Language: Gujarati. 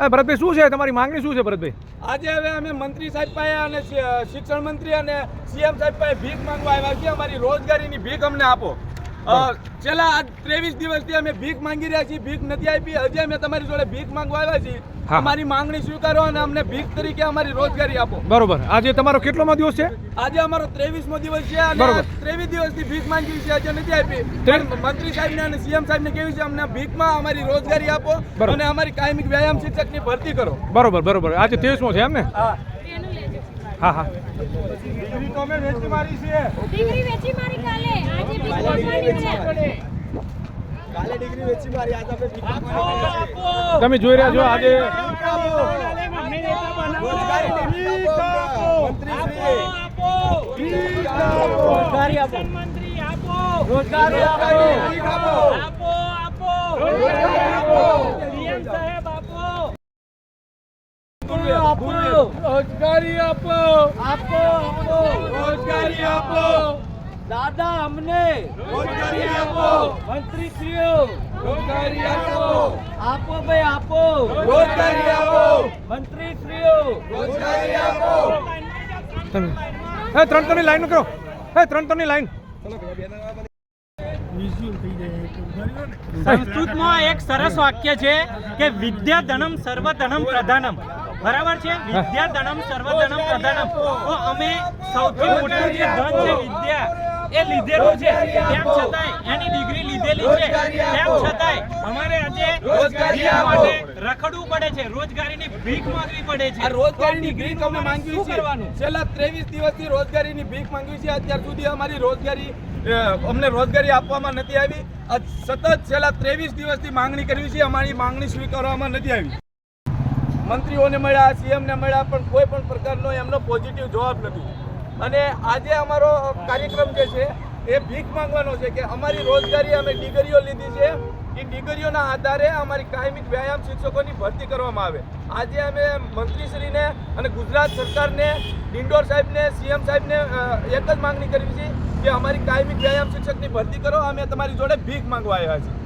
ભરતભાઈ, શું છે? તમારી માંગણી શું છે ભરતભાઈ? આજે હવે અમે મંત્રી સાહેબ પાસે અને શિક્ષણ મંત્રી અને સીએમ સાહેબ પાસે ભીખ માંગવા આવ્યા છીએ. અમારી રોજગારીની ભીખ અમને આપો. છેલ્લા ત્રેવીસ દિવસથી અમે ભીખ માંગી રહ્યા છીએ ભીખ નથી આપી. હજી અમે તમારી જોડે ભીખ માંગવા આવ્યા છીએ. અમારી માંગણી સ્વીકારો અને અમને ભીખ તરીકે અમારી રોજગારી આપો. બરોબર. આજે તમારો કેટલોમો દિવસ છે? આજે અમારો ત્રેવીસમો દિવસ છે અને. ત્રેવીસ દિવસથી ભીખ માંગી છે હજી નથી આપી. મંત્રી સાહેબને અને સીએમ સાહેબને કેવી છે? અમને ભીખમાં અમારી રોજગારી આપો અને અમારી કાયમિક વ્યાયામ શિક્ષકની ભરતી કરો. બરોબર બરોબર. આજે ત્રેવીસમો છે એમ ને? હા. હા હા ડિગ્રી તો અમે વેચી મારી છે ડિગ્રી વેચી મારી કાલે આજે ભીખ છે કાલે ડિગ્રી વેચી મારી આજે આપણે ભીખ માંગવાની છે. તમે જોઈ રહ્યા છો આજે રોજગારીની આપો. મંત્રીશ્રી. આપો. રોજગારી આપો. રોજગારી આપો. ભીખ આપો. આપો. રોજગારી આપો. આપો આપો. રોજગારી આપો. દાદા અમને. રોજગારી આપો. મંત્રીશ્રીઓ. રોજગારી આપો. આપો ભાઈ આપો. રોજગારી આપો. મંત્રીશ્રીઓ. રોજગારી આપો. એ ત્રણ ત્રણની લાઈન કરો. એ ત્રણ ત્રણની લાઈન. સંસ્કૃતમાં એક સરસ વાક્ય છે કે વિદ્યા ધનમ સર્વ ધનમ પ્રધાનમ. બરાબર છે? વિદ્યા ધનમ સર્વ ધનમ પ્રધાનમ. તો અમે સૌથી મોટું જે ધન છે વિદ્યા એ લીધેલું છે. તેમ છતાંય એની ડિગ્રી લીધેલી છે. તેમ છતાંય અમારે આજે રોજગારી માટે રખડવું પડે છે. રોજગારીની ભીખ માંગવી પડે છે. રોજગારીની ભીખ અમે માંગવી છે કરવાનું? છેલ્લા ત્રેવીસ દિવસથી રોજગારીની ભીખ માંગવી છે અત્યાર સુધી અમારી રોજગારી અમને રોજગારી આપવામાં નથી આવી. સતત છેલ્લા ત્રેવીસ દિવસથી માંગણી કરવી છે. અમારી માંગણી સ્વીકારવામાં નથી આવી. મંત્રીઓને મળ્યા સીએમને મળ્યા, પણ કોઈ પણ પ્રકારનો એમનો પોઝિટિવ જવાબ નથી. અને આજે અમારો કાર્યક્રમ જે છે, એ ભીખ માંગવાનો છે કે અમારી રોજગારી અમે ડિગ્રીઓ લીધી છે. એ ડિગ્રીઓના આધારે અમારી કાયમિક વ્યાયામ શિક્ષકોની ભરતી કરવામાં આવે. આજે અમે મંત્રીશ્રીને અને ગુજરાત સરકારને, ડિંડોર સાહેબને સીએમ સાહેબને એક જ માંગણી કરવી છે કે અમારી કાયમિક વ્યાયામ શિક્ષકની ભરતી કરો. અમે તમારી જોડે ભીખ માંગવા આવ્યા છીએ.